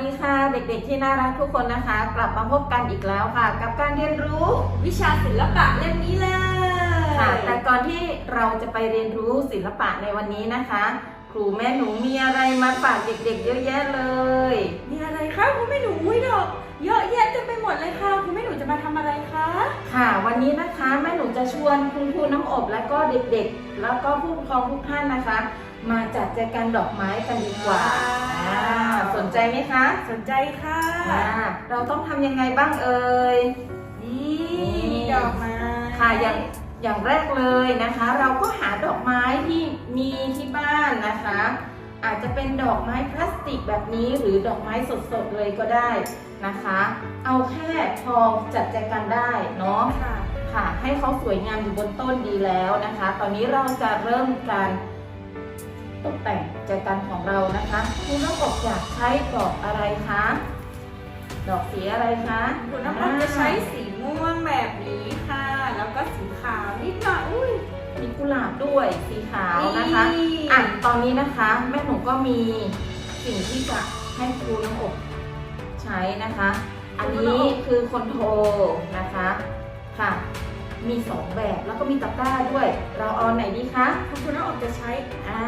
ด็กๆที่น่ารักทุกคนนะคะ กลับมาพบกันอีกแล้วค่ะ กับการเรียนรู้วิชาศิลปะเล่มนี้เลยค่ะแต่ก่อนที่เราจะไปเรียนรู้ศิลปะในวันนี้นะคะ ครูแม่หนูมีอะไรมาฝากเด็กๆ เยอะแยะเลยมีอะไรคะคุณแม่หนูอุ้ยดอกเยอะแยะเต็มไปหมดเลยค่ะคุณแม่หนูจะมาทำอะไรคะค่ะ วันนี้นะคะแม่หนูจะชวนคุณครูน้ำอบและก็เด็กๆ แล้วก็ผู้ปกครองทุกท่านนะคะ มาจัดแจกันดอกไม้กันดีกว่าอ่าสนใจไหมคะ สนใจค่ะอ่าเราต้องทำยังไงบ้างเอ่ย นี่มีดอกไม้ค่ะอย่างอย่างแรกเลยนะคะ เราก็หาดอกไม้ที่มีที่บ้านนะคะ อาจจะเป็นดอกไม้พลาสติกแบบนี้หรือดอกไม้สดๆเลยก็ได้นะคะ เอาแค่พอจัดแจกันได้เนาะค่ะค่ะให้เขาสวยงามอยู่บนต้นดีแล้วนะคะ ตอนนี้เราจะเริ่มการ ตกแต่งแจกันของเรานะคะคุณน้องอบอยากใช้ดอกอะไรคะดอกสีอะไรคะคุณน้ำมันจะใช้สีม่วงแบบนี้ค่ะ แล้วก็สีขาวนิดหน่อยอุ้ยมีกุหลาบด้วยสีขาวนะคะนี่อะตอนนี้นะคะแม่หนูก็มีสิ่งที่จะให้ครูน้องอบใช้นะคะ อันนี้คือคอนโทรนะคะค่ะ มีสองแบบแล้วก็มีตะกร้าด้วย เราเอาไหนดีคะคุณน้ำอบจะใช้อ่า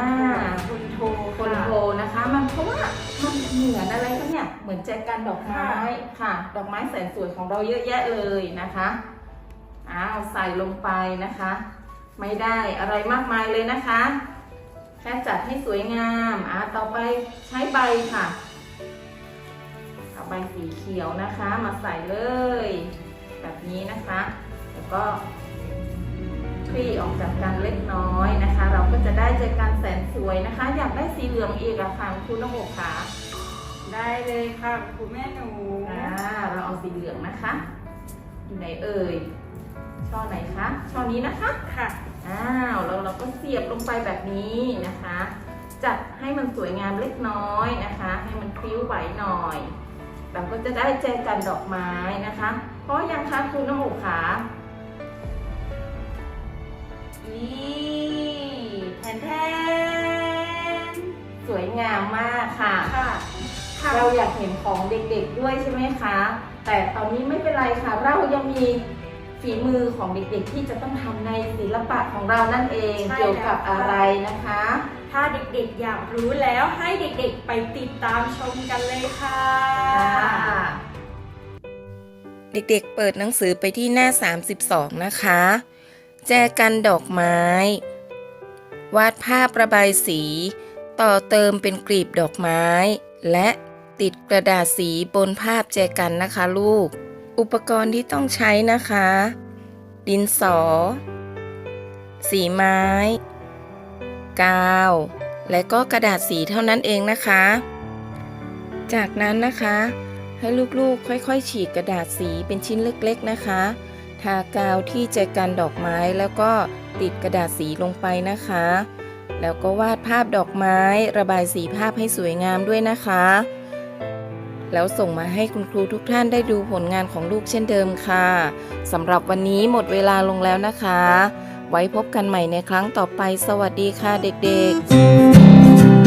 คุณโทคอนโทรนะคะ มันเพราะว่ามันเหมือนอะไรคะเนี่ย เหมือนแจกันดอกไม้ค่ะ ดอกไม้แสนสวยของเราเยอะแยะเลยนะคะอ้าวใส่ลงไปนะคะ ไม่ได้อะไรมากมายเลยนะคะแค่จัดให้สวยงามอะต่อไปใช้ใบค่ะเอาใบสีเขียวนะคะ มาใส่เลย แบบนี้นะคะ แล้วก็คลี่ออกจากกันเล็กน้อยนะคะ เราก็จะได้เจอกันแสนสวยนะคะ อยากได้สีเหลืองอีกอะค่ะคุณน้องโอกค่ะได้เลยค่ะคุณแม่หนูอ่าเราเอาสีเหลืองนะคะ อยู่ไหนเอ่ยช่อไหนคะช่อนี้นะคะค่ะอ้าวแล้วเราก็เสียบลงไปแบบนี้นะคะ จัดให้มันสวยงามเล็กน้อยนะคะ ให้มันพริ้วไหวหน่อย เราก็จะได้แจกันดอกไม้นะคะ เพราะยังคะคุณน้ำหมูขา นี่แทนแทนสวยงามมากค่ะ ค่ะค่ะเราอยากเห็นของเด็กๆด้วยใช่ไหมคะ แต่ตอนนี้ไม่เป็นไรค่ะ เรายังมีฝีมือของเด็กๆ ที่จะต้องทำในศิลปะของเรานั่นเองใช่เกี่ยวกับแล้วค่ะอะไรนะคะ ถ้าเด็กๆอยากรู้แล้วให้เด็กๆไปติดตามชมกันเลยค่ะ เด็กๆเปิดหนังสือไปที่หน้า 32 นะคะ แจกันดอกไม้ วาดภาพระบายสี ต่อเติมเป็นกลีบดอกไม้ และติดกระดาษสีบนภาพแจกันนะคะลูก อุปกรณ์ที่ต้องใช้นะคะ ดินสอ สีไม้ กาว และก็กระดาษสีเท่านั้นเองนะคะ จากนั้นนะคะ ให้ลูกๆค่อยๆ ฉีกกระดาษสีเป็นชิ้นเล็กๆนะคะ ทากาวที่แจกันดอกไม้แล้วก็ติดกระดาษสีลงไปนะคะ แล้วก็วาดภาพดอกไม้ ระบายสีภาพให้สวยงามด้วยนะคะ แล้วส่งมาให้คุณครูทุกท่านได้ดูผลงานของลูกเช่นเดิมค่ะสำหรับวันนี้หมดเวลาลงแล้วนะคะ ไว้พบกันใหม่ในครั้งต่อไป สวัสดีค่ะเด็กๆ